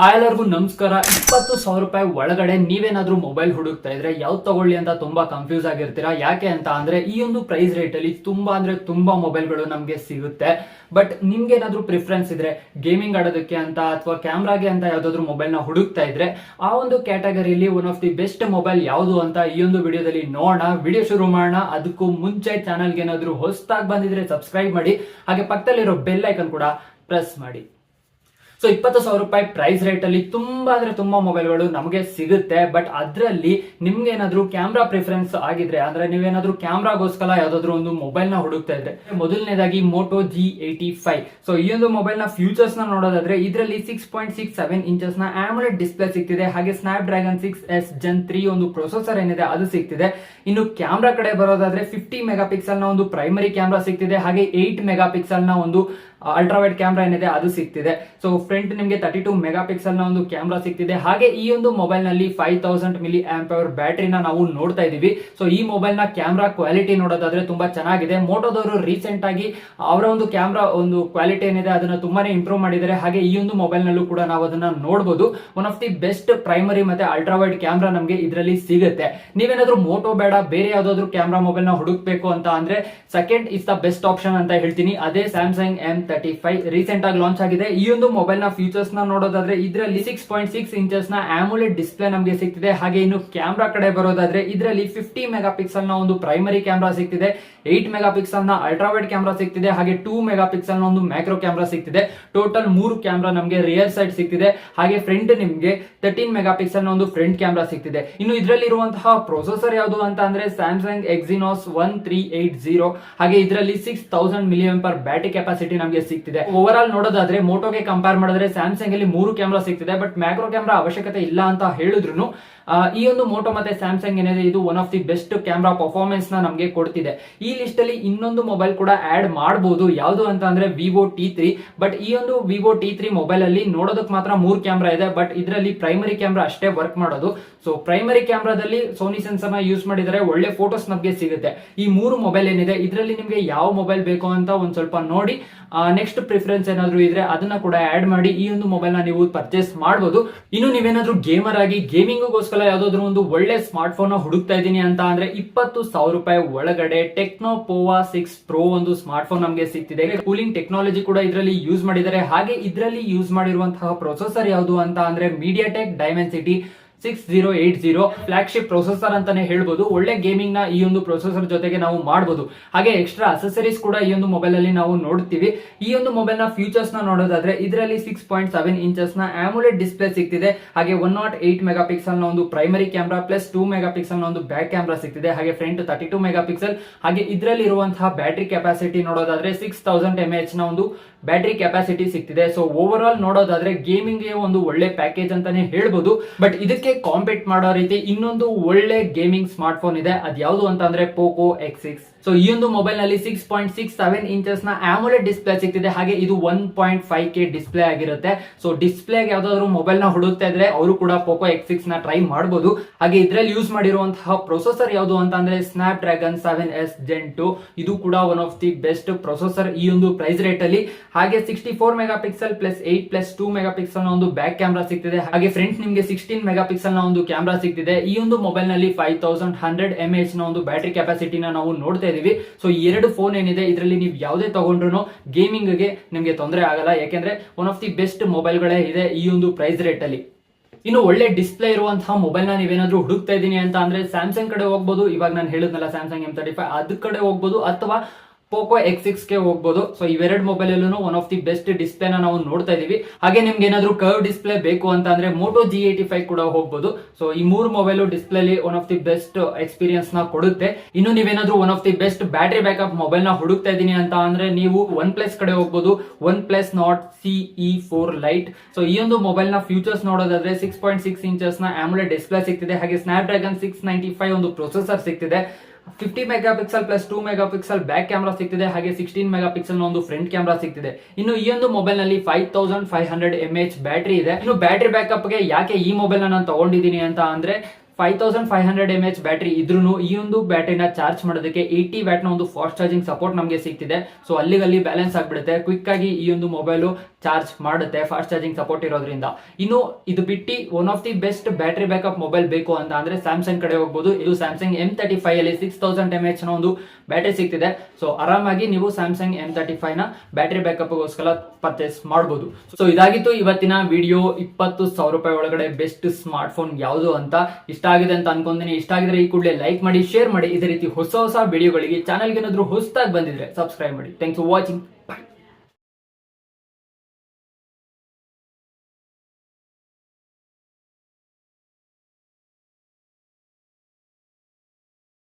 Hi ಎಲ್ಲರಿಗೂ ನಮಸ್ಕಾರ. ಇಪ್ಪತ್ತು ಸಾವಿರ ರೂಪಾಯಿ ಒಳಗಡೆ ನೀವೇನಾದ್ರೂ ಮೊಬೈಲ್ ಹುಡುಕ್ತಾ ಇದ್ರೆ ಯಾವ್ದು ತಗೊಳ್ಳಿ ಅಂತ ತುಂಬಾ ಕನ್ಫ್ಯೂಸ್ ಆಗಿರ್ತೀರಾ? ಯಾಕೆ ಅಂತ ಅಂದ್ರೆ ಈ ಒಂದು ಪ್ರೈಸ್ ರೇಟ್ ಅಲ್ಲಿ ತುಂಬಾ ಅಂದ್ರೆ ತುಂಬಾ ಮೊಬೈಲ್ಗಳು ನಮಗೆ ಸಿಗುತ್ತೆ. ಬಟ್ ನಿಮ್ಗೆ ಏನಾದ್ರೂ ಪ್ರಿಫರೆನ್ಸ್ ಇದ್ರೆ ಗೇಮಿಂಗ್ ಆಡೋದಕ್ಕೆ ಅಂತ ಅಥವಾ ಕ್ಯಾಮ್ರಾಗೆ ಅಂತ ಯಾವ್ದಾದ್ರು ಮೊಬೈಲ್ನ ಹುಡುಕ್ತಾ ಇದ್ರೆ ಆ ಒಂದು ಕ್ಯಾಟಗರಿಯಲ್ಲಿ one of the best mobile ಯಾವುದು ಅಂತ ಈ ಒಂದು ವಿಡಿಯೋದಲ್ಲಿ ನೋಡೋಣ. ವಿಡಿಯೋ ಶುರು ಮಾಡೋಣ. ಅದಕ್ಕೂ ಮುಂಚೆ ಚಾನಲ್ಗೆ ಏನಾದ್ರೂ ಹೊಸದಾಗಿ ಬಂದಿದ್ರೆ ಸಬ್ಸ್ಕ್ರೈಬ್ ಮಾಡಿ. ಹಾಗೆ ಪಕ್ಕದಲ್ಲಿರೋ ಬೆಲ್ ಐಕನ್ ಕೂಡ ಪ್ರೆಸ್ ಮಾಡಿ. ಸೊ ಇಪ್ಪತ್ತು ಸಾವಿರ ರೂಪಾಯಿ ಪ್ರೈಸ್ ರೇಟ್ ಅಲ್ಲಿ ತುಂಬಾ ಅಂದ್ರೆ ತುಂಬಾ ಮೊಬೈಲ್ಗಳು ನಮಗೆ ಸಿಗುತ್ತೆ. ಬಟ್ ಅದರಲ್ಲಿ ನಿಮ್ಗೆ ಏನಾದ್ರು ಕ್ಯಾಮ್ರಾ ಪ್ರಿಫರೆನ್ಸ್ ಆಗಿದ್ರೆ, ಅಂದ್ರೆ ನೀವೇನಾದ್ರೂ ಕ್ಯಾಮ್ರಾಗೋಸ್ಕರ ಯಾವ್ದಾದ್ರು ಒಂದು ಮೊಬೈಲ್ನ ಹುಡುಕ್ತಾ ಇದ್ರೆ, ಮೊದಲನೇದಾಗಿ Moto G eighty five so ಈ ಒಂದು ಮೊಬೈಲ್ನ ಫ್ಯೂಚರ್ಸ್ನ ನೋಡೋದಾದ್ರೆ, ಇದರಲ್ಲಿ ಸಿಕ್ಸ್ ಪಾಯಿಂಟ್ ಸಿಕ್ಸ್ ಸೆವೆನ್ ಇಂಚಸ್ನ ಆಮ್ಲೆಟ್ ಡಿಸ್ಪ್ಲೇ ಸಿಕ್ತಿದೆ ಹಾಗೆ Snapdragon six S Gen three ಒಂದು ಪ್ರೊಸೆಸರ್ ಏನಿದೆ, ಅದು ಸಿಗ್ತಿದೆ. ಇನ್ನು ಕ್ಯಾಮ್ರಾ ಕಡೆ ಬರೋದಾದ್ರೆ ಫಿಫ್ಟಿ ಮೆಗಾ ಪಿಕ್ಸೆಲ್ನ ಒಂದು ಪ್ರೈಮರಿ ಕ್ಯಾಮ್ರಾ ಸಿಗ್ತಿದೆ. ಹಾಗೆ ಏಟ್ ಮೆಗಾ ಪಿಕ್ಸೆಲ್ನ ಒಂದು ಅಲ್ಟ್ರಾವೈಡ್ ಕ್ಯಾಮ್ರಾ ಏನಿದೆ, ಅದು ಸಿಗ್ತಿದೆ. ಸೊ ಫ್ರಂಟ್ ನಿಮಗೆ ತರ್ಟಿ ಟು ಮೆಗಾ ಪಿಕ್ಸೆಲ್ನ ಒಂದು ಕ್ಯಾಮ್ರಾ ಸಿಗ್ತಿದೆ. ಹಾಗೆ ಈ ಒಂದು ಮೊಬೈಲ್ನಲ್ಲಿ five thousand milli amp hour ಬ್ಯಾಟ್ರಿನ ನಾವು ನೋಡ್ತಾ ಇದೀವಿ ಸೊ ಈ ಮೊಬೈಲ್ನ ಕ್ಯಾಮ್ರಾ ಕ್ವಾಲಿಟಿ ನೋಡೋದಾದ್ರೆ ತುಂಬಾ ಚೆನ್ನಾಗಿದೆ. ಮೋಟೋದವರು ರೀಸೆಂಟ್ ಆಗಿ ಅವರ ಒಂದು ಕ್ಯಾಮ್ರಾ ಒಂದು ಕ್ವಾಲಿಟಿ ಏನಿದೆ, ಅದನ್ನ ತುಂಬಾನೇ ಇಂಪ್ರೂವ್ ಮಾಡಿದ್ದಾರೆ. ಹಾಗೆ ಈ ಒಂದು ಮೊಬೈಲ್ ನಲ್ಲೂ ಕೂಡ ನಾವು ಅದನ್ನ ನೋಡಬಹುದು one of the best primary ಮತ್ತೆ ಅಲ್ಟ್ರಾವೈಡ್ ಕ್ಯಾಮ್ರಾ ನಮಗೆ ಇದರಲ್ಲಿ ಸಿಗುತ್ತೆ. ನೀವೇನಾದ್ರೂ ಮೋಟೋ ಬೇಡ, ಬೇರೆ ಯಾವ್ದಾದ್ರು ಕ್ಯಾಮ್ರಾ ಮೊಬೈಲ್ನ ಹುಡುಕ್ಬೇಕು ಅಂತ ಅಂದ್ರೆ second is the best option ಅಂತ ಹೇಳ್ತೀನಿ. ಅದೇ Samsung M thirty five recent ಆಗಿ ಲಾಂಚ್ ಆಗಿದೆ. ಈ ಒಂದು ಮೊಬೈಲ್ನ ಫೀಚರ್ಸ್ನ ನೋಡೋದಾದ್ರೆ ಇದರಲ್ಲಿ ಸಿಕ್ಸ್ ಪಾಯಿಂಟ್ ಸಿಕ್ಸ್ ಇಂಚಸ್ನ ಆಮುಲೆಟ್ ಡಿಸ್ಪ್ಲೇ ನಮಗೆ ಸಿಗ್ತಿದೆ. ಹಾಗೆ ಇನ್ನು ಕ್ಯಾಮ್ರಾ ಕಡೆ ಬರೋದಾದ್ರೆ ಇದರಲ್ಲಿ ಫಿಫ್ಟಿ ಮೆಗಾ ಪಿಕ್ಸೆಲ್ನ ಒಂದು ಪ್ರೈಮರಿ ಕ್ಯಾಮ್ರಾ ಸಿಗ್ತಿದೆ. ಏಟ್ ಮೆಗಾ ಪಿಕ್ಸೆಲ್ನ ಅಲ್ಟ್ರಾವೈಡ್ ಕ್ಯಾಮ್ರಾ ಸಿಗ್ತಿದೆ. ಹಾಗೆ ಟೂ ಮೆಗಾ ಪಿಕ್ಸೆಲ್ನ ಒಂದು ಮ್ಯಾಕ್ರೋ ಕ್ಯಾಮ್ರಾ ಸಿಗ್ತಿದೆ. ಟೋಟಲ್ ಮೂರು ಕ್ಯಾಮ್ರಾ ನಮಗೆ ರಿಯರ್ ಸೈಡ್ ಸಿಗ್ತಿದೆ. ಹಾಗೆ ಫ್ರಂಟ್ ನಿಮಗೆ ತರ್ಟೀನ್ ಮೆಗಾ ಪಿಕ್ಸೆಲ್ನ ಒಂದು ಫ್ರಂಟ್ ಕ್ಯಾಮ್ರಾ ಸಿಗ್ತಿದೆ. ಇನ್ನು ಇದರಲ್ಲಿ ಇರುವಂತಹ ಪ್ರೊಸೆಸರ್ ಯಾವುದು ಅಂತ ಅಂದ್ರೆ Samsung Exynos one three eight zero ಹಾಗೆ ಇದರಲ್ಲಿ six thousand million per battery capacity ನಮಗೆ ಸಿಗ್ತಿದೆ. ಓವರ್ ಆಲ್ ನೋಡೋದಾದ್ರೆ ಮೋಟೋಗೆ ಕಂಪೇರ್ ಮಾಡಿದ್ರೆ ಸ್ಯಾಮ್ಸಂಗ್ ಅಲ್ಲಿ ಮೂರು ಕ್ಯಾಮ್ರಾ ಸಿಗ್ತಿದೆ ಬಟ್ ಮ್ಯಾಕ್ರೋ ಕ್ಯಾಮ್ರಾ ಅವಶ್ಯಕತೆ ಇಲ್ಲ ಅಂತ ಹೇಳಿದ್ರು ಈ ಒಂದು ಮೋಟೋ ಮತ್ತೆ ಸ್ಯಾಮ್ಸಂಗ್ ಏನಿದೆ, ಇದು one of the best camera ಪರ್ಫಾರ್ಮೆನ್ಸ್ನ ನಮಗೆ ಕೊಡ್ತಿದೆ. ಈ ಲಿಸ್ಟ್ ಅಲ್ಲಿ ಇನ್ನೊಂದು ಮೊಬೈಲ್ ಕೂಡ ಆಡ್ ಮಾಡಬಹುದು ಯಾವುದು ಅಂತ ಅಂದ್ರೆ ವಿವೋ ಟಿ ತ್ರೀ ಬಟ್ ಈ ಒಂದು ವಿವೋ ಟಿ ತ್ರೀ ಮೊಬೈಲ್ ಅಲ್ಲಿ ನೋಡೋದಕ್ಕೆ ಮಾತ್ರ ಮೂರು ಕ್ಯಾಮ್ರಾ ಇದೆ ಬಟ್ ಇದರಲ್ಲಿ ಪ್ರೈಮರಿ ಕ್ಯಾಮ್ರಾ ಅಷ್ಟೇ ವರ್ಕ್ ಮಾಡೋದು. ಸೊ ಪ್ರೈಮರಿ ಕ್ಯಾಮ್ರಾದಲ್ಲಿ ಸೋನಿ ಸೆನ್ಸರ್ ಯೂಸ್ ಮಾಡಿದರೆ ಒಳ್ಳೆ ಫೋಟೋಸ್ ನಮಗೆ ಸಿಗುತ್ತೆ. ಈ ಮೂರು ಮೊಬೈಲ್ ಏನಿದೆ, ಇದರಲ್ಲಿ ನಿಮಗೆ ಯಾವ ಮೊಬೈಲ್ ಬೇಕು ಅಂತ ಒಂದ್ ಸ್ವಲ್ಪ ನೋಡಿ. ನೆಕ್ಸ್ಟ್ ಪ್ರಿಫರೆನ್ಸ್ ಏನಾದರೂ ಇದ್ರೆ ಅದನ್ನ ಕೂಡ ಆಡ್ ಮಾಡಿ ಈ ಒಂದು ಮೊಬೈಲ್ನ ನೀವು ಪರ್ಚೇಸ್ ಮಾಡಬಹುದು ಇನ್ನು ನೀವೇನಾದ್ರೂ ಗೇಮರ್ ಆಗಿ ಗೇಮಿಂಗ್ಗೋಸ್ಕರ ಯಾವ್ದಾದ್ರು ಒಂದು ಒಳ್ಳೆ ಸ್ಮಾರ್ಟ್ ಫೋನ್ ಹುಡುಕ್ತಾ ಇದ್ದೀನಿ ಅಂತ ಅಂದ್ರೆ ಇಪ್ಪತ್ತು ಸಾವಿರ ರೂಪಾಯಿ ಒಳಗಡೆ ಟೆಕ್ನೋ ಪೋವಾ ಸಿಕ್ಸ್ ಪ್ರೋ ಒಂದು ಸ್ಮಾರ್ಟ್ ಫೋನ್ ನಮಗೆ ಸಿಗ್ತಿದೆ ಕೂಲಿಂಗ್ ಟೆಕ್ನಾಲಜಿ ಕೂಡ ಇದರಲ್ಲಿ ಯೂಸ್ ಮಾಡಿದ್ದಾರೆ. ಹಾಗೆ ಇದರಲ್ಲಿ ಯೂಸ್ ಮಾಡಿರುವಂತಹ ಪ್ರೊಸೆಸರ್ ಯಾವುದು ಅಂತ ಅಂದ್ರೆ MediaTek Dimensity six zero eight zero flagship processor ಅಂತಾನೆ ಹೇಳ್ಬೋದು. ಒಳ್ಳೆ ಗೇಮಿಂಗ್ನ ಈ ಒಂದು ಪ್ರೊಸೆಸರ್ ಜೊತೆಗೆ ನಾವು ಮಾಡಬಹುದು ಹಾಗೆ ಎಕ್ಸ್ಟ್ರಾ ಅಸೆಸರೀಸ್ ಕೂಡ ಈ ಒಂದು ಮೊಬೈಲ್ ಅಲ್ಲಿ ನಾವು ನೋಡ್ತೀವಿ. ಈ ಒಂದು ಮೊಬೈಲ್ನ ಫೀಚರ್ಸ್ನ ನೋಡೋದಾದ್ರೆ ಇದರಲ್ಲಿ ಸಿಕ್ಸ್ ಪಾಯಿಂಟ್ ಸೆವೆನ್ ಇಂಚಸ್ನ ಆಮುಲೆಟ್ ಡಿಸ್ಪ್ಲೇ ಸಿಗ್ತಿದೆ. ಹಾಗೆ ಒನ್ ನಾಟ್ ಏಟ್ ಮೆಗಾ ಪಿಕ್ಸೆಲ್ನ ಒಂದು primary camera plus two mega ಪಿಕ್ಸೆಲ್ನ ಒಂದು ಬ್ಯಾಕ್ ಕ್ಯಾಮ್ರಾ ಸಿಗ್ತಿದೆ. ಹಾಗೆ front thirty two megapixel ಹಾಗೆ ಇದರಲ್ಲಿ ಇರುವಂತಹ ಬ್ಯಾಟರಿ ಕೆಪಾಸಿಟಿ ನೋಡೋದಾದ್ರೆ ಸಿಕ್ಸ್ ತೌಸಂಡ್ ಎಂ ಎಚ್ನ ಒಂದು ಬ್ಯಾಟರಿ ಕೆಪಾಸಿಟಿ ಸಿಗ್ತಿದೆ. ಸೊ ಓವರ್ ಆಲ್ ನೋಡೋದಾದ್ರೆ ಗೇಮಿಂಗ್ ಒಂದು ಒಳ್ಳೆ ಪ್ಯಾಕೇಜ್ ಅಂತಾನೆ ಹೇಳ್ಬೋದು. ಬಟ್ ಇದಕ್ಕೆ ಕಾಂಪೀಟ್ ಮಾಡೋ ರೀತಿ ಇನ್ನೊಂದು ಒಳ್ಳೆ ಗೇಮಿಂಗ್ ಸ್ಮಾರ್ಟ್ ಫೋನ್ ಇದೆ. ಅದು ಯಾವುದು ಅಂತ ಅಂದ್ರೆ ಪೋಕೋ ಎಕ್ಸ್ ಸಿಕ್ಸ್ ಸೊ ಈ ಒಂದು ಮೊಬೈಲ್ನಲ್ಲಿ ಸಿಕ್ಸ್ ಪಾಯಿಂಟ್ ಸಿಕ್ಸ್ ಸೆವೆನ್ ಇಂಚಸ್ನ ಆಮೋಲೆಡ್ ಡಿಸ್ಪ್ಲೇ ಸಿಗ್ತಿದೆ. ಹಾಗೆ ಇದು one point five K display ಆಗಿರುತ್ತೆ. ಸೊ ಡಿಸ್ಪ್ಲೇ ಯಾವ್ದಾದ್ರು ಮೊಬೈಲ್ನ ಹುಡುಕ್ತಾ ಇದ್ರೆ ಅವರು ಕೂಡ ಪೋಕೋ ಎಕ್ಸ್ ಸಿಕ್ಸ್ನ ಟ್ರೈ ಮಾಡಬಹುದು ಹಾಗೆ ಇದರಲ್ಲಿ ಯೂಸ್ ಮಾಡಿರುವಂತಹ ಪ್ರೊಸೆಸರ್ ಯಾವುದು ಅಂತ ಅಂದ್ರೆ Snapdragon seven S Gen two ಇದು ಕೂಡ one of the best processor ಈ ಒಂದು ಪ್ರೈಸ್ ರೇಟ್ ಅಲ್ಲಿ. ಹಾಗೆ sixty four megapixel plus eight plus two megapixel ಒಂದು ಬ್ಯಾಕ್ ಕ್ಯಾಮ್ರಾ ಸಿಗ್ತಿದೆ. ಹಾಗೆ ಫ್ರಂಟ್ ನಿಮಗೆ ಸಿಕ್ಸ್ಟೀನ್ ಮೆಗಾ ಪಿಕ್ಸೆಲ್ನ ಒಂದು ಕ್ಯಾಮ್ರಾ ಸಿಗ್ತಿದೆ. ಈ ಒಂದು ಮೊಬೈಲ್ನಲ್ಲಿ ಫೈವ್ ತೌಸಂಡ್ ಹಂಡ್ರೆಡ್ ಎಂ ಎಚ್ನ ಒಂದು ಬ್ಯಾಟರಿ ಕೆಪಾಸಿಟಿನ ನಾವು ನೋಡ್ತಾ ಇದೀವಿ. ಸೊ ಎರಡು ಫೋನ್ ಏನಿದೆ, ಇದರಲ್ಲಿ ನೀವು ಯಾವುದೇ ತಗೊಂಡ್ರು ಗೇಮಿಂಗ್ಗೆ ನಿಮಗೆ ತೊಂದರೆ ಆಗಲ್ಲ. ಯಾಕೆಂದ್ರೆ ಒನ್ ಆಫ್ ದಿ ಬೆಸ್ಟ್ ಮೊಬೈಲ್ಗಳೇ ಇದೆ ಈ ಒಂದು ಪ್ರೈಸ್ ರೇಟ್ ಅಲ್ಲಿ. ಇನ್ನು ಒಳ್ಳೆ ಡಿಸ್ಪ್ಲೇ ಇರುವಂತಹ ಮೊಬೈಲ್ನ ನೀವೇನಾದ್ರೂ ಹುಡುಕ್ತಾ ಇದ್ದೀನಿ ಅಂತ ಅಂದ್ರೆ ಸ್ಯಾಮ್ಸಂಗ್ ಕಡೆ ಹೋಗ್ಬೋದು. ಇವಾಗ ನಾನು ಹೇಳಿದ್ನಲ್ಲ ಸ್ಯಾಮ್ಸಂಗ್ ಎಂ ತರ್ಟಿ ಫೈವ್ ಅದ್ ಕಡೆ ಹೋಗ್ಬೋದು ಅಥವಾ ಪೋಕೋ ಎಕ್ಸ್ ಸಿಕ್ಸ್ಗೆ ಹೋಗ್ಬೋದು. ಸೊ ಇವೆರಡು ಮೊಬೈಲ್ ಅಲ್ಲೂ ಒನ್ ಆಫ್ ದಿ ಬೆಸ್ಟ್ ಡಿಸ್ಪ್ಲೇನ ನಾವು ನೋಡ್ತಾ ಇದೀವಿ. ಹಾಗೆ ನಿಮ್ಗೆ ಏನಾದ್ರು ಕರ್ವ್ ಡಿಸ್ಪ್ಲೇ ಬೇಕು ಅಂತ ಅಂದ್ರೆ ಮೋಟೋ ಜಿ ಏಟಿ ಫೈವ್ ಕೂಡ ಹೋಗ್ಬೋದು. ಸೊ ಈ ಮೂರು mobile display one of the best ಎಕ್ಸ್ಪೀರಿಯನ್ಸ್ನ ಕೊಡುತ್ತೆ. ಇನ್ನು ನೀವೇನಾದ್ರು one of the best battery backup ಮೊಬೈಲ್ನ ಹುಡುಕ್ತಾ ಇದೀನಿ ಅಂತ ಅಂದ್ರೆ ನೀವು ಒನ್ ಪ್ಲಸ್ ಕಡೆ ಹೋಗ್ಬೋದು. OnePlus Nord CE four Lite so ಈ ಒಂದು ಮೊಬೈಲ್ನ ಫ್ಯೂಚರ್ಸ್ ನೋಡೋದಾದ್ರೆ ಸಿಕ್ಸ್ ಪಾಯಿಂಟ್ ಸಿಕ್ಸ್ ಇಂಚಸ್ನ ಆಮುಲೆಟ್ ಡಿಸ್ಪ್ಲೇ ಸಿಗ್ತಿದೆ. ಹಾಗೆ Snapdragon six ninety five ಒಂದು processor ಸಿಗ್ತಿದೆ. Fifty megapixel plus two megapixel back camera ಸಿಗ್ತಿದೆ, ಹಾಗೆ ಸಿಕ್ಸ್ಟೀನ್ ಮೆಗಾ ಪಿಕ್ಸೆಲ್ ಒಂದು ಫ್ರಂಟ್ ಕ್ಯಾಮ್ರಾ ಸಿಗ್ತಿದೆ. ಇನ್ನು ಈ ಒಂದು ಮೊಬೈಲ್ನಲ್ಲಿ five thousand five hundred M H battery ಇದೆ. ಇನ್ನು ಬ್ಯಾಟರಿ ಬ್ಯಾಕಪ್ಗೆ ಯಾಕೆ ಈ ಮೊಬೈಲ್ ನಾನು ತಗೊಂಡಿದ್ದೀನಿ ಅಂತ ಅಂದ್ರೆ five thousand five hundred M H battery ಇದ್ರೂ ಈ ಒಂದು ಬ್ಯಾಟ್ರಿನ ಚಾರ್ಜ್ ಮಾಡೋದಕ್ಕೆ ಏಯ್ಟಿ ವ್ಯಾಟ್ನ ಒಂದು ಫಾಸ್ಟ್ ಚಾರ್ಜಿಂಗ್ ಸಪೋರ್ಟ್ ನಮಗೆ ಸಿಗ್ತಿದೆ. ಸೊ ಅಲ್ಲಿಗಲ್ಲಿ ಬ್ಯಾಲೆನ್ಸ್ ಆಗ್ಬಿಡುತ್ತೆ. ಕ್ವಿಕ್ ಆಗಿ ಈ ಒಂದು ಮೊಬೈಲು ಚಾರ್ಜ್ ಮಾಡುತ್ತೆ ಫಾಸ್ಟ್ ಚಾರ್ಜಿಂಗ್ ಸಪೋರ್ಟ್ ಇರೋದ್ರಿಂದ. ಇನ್ನು ಇದು ಬಿಟ್ಟು one of the best battery backup mobile ಬೇಕು ಅಂತ ಅಂದ್ರೆ ಸ್ಯಾಮ್ಸಂಗ್ ಕಡೆ ಹೋಗ್ಬೋದು. ಇದು ಸ್ಯಾಮ್ಸಂಗ್ ಎಂ ತರ್ಟಿ ಫೈವ್ ಅಲ್ಲಿ ಸಿಕ್ಸ್ ತೌಸಂಡ್ ಎಂ ಎಚ್ನ ಒಂದು ಬ್ಯಾಟ್ರಿ ಸಿಗ್ತಿದೆ. ಸೊ ಆರಾಮಾಗಿ ನೀವು ಸ್ಯಾಮ್ಸಂಗ್ ಎಂ ತರ್ಟಿ ಫೈವ್ನ ಬ್ಯಾಟ್ರಿ ಬ್ಯಾಕಪ್ಗೋಸ್ಕರ ಪರ್ಚೇಸ್ ಮಾಡಬಹುದು ಸೊ ಇದಾಗಿತ್ತು ಇವತ್ತಿನ ವಿಡಿಯೋ ಇಪ್ಪತ್ತು ಸಾವಿರ ರೂಪಾಯಿ ಒಳಗಡೆ ಬೆಸ್ಟ್ ಸ್ಮಾರ್ಟ್ ಫೋನ್ ಯಾವುದು ಅಂತ. ಇಷ್ಟ ಆಗಿದೆ ಅಂತ ಅನ್ಕೊಂತೀನಿ. ಇಷ್ಟ ಆಗಿದ್ರೆ ಈ ಕೂಡಲೇ ಲೈಕ್ ಮಾಡಿ ಶೇರ್ ಮಾಡಿ. ಇದೇ ರೀತಿ ಹೊಸ ಹೊಸ ವಿಡಿಯೋಗಳಿಗೆ ಚಾನಲ್ಗೆ ಏನಾದ್ರು ಹೊಸದಾಗಿ ಬಂದಿದ್ರೆ ಸಬ್ಸ್ಕ್ರೈಬ್ ಮಾಡಿ. Thanks for watching